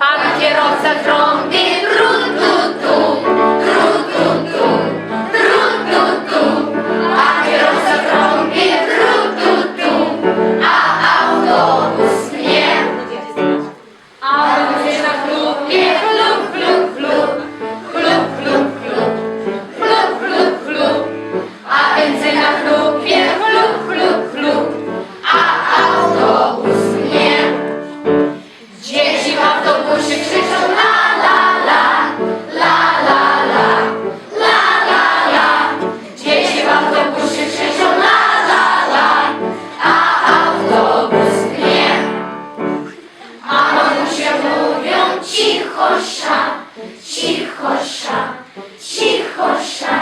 Pan kierowca trąbi cicho sza, cicho sza, cicho sza.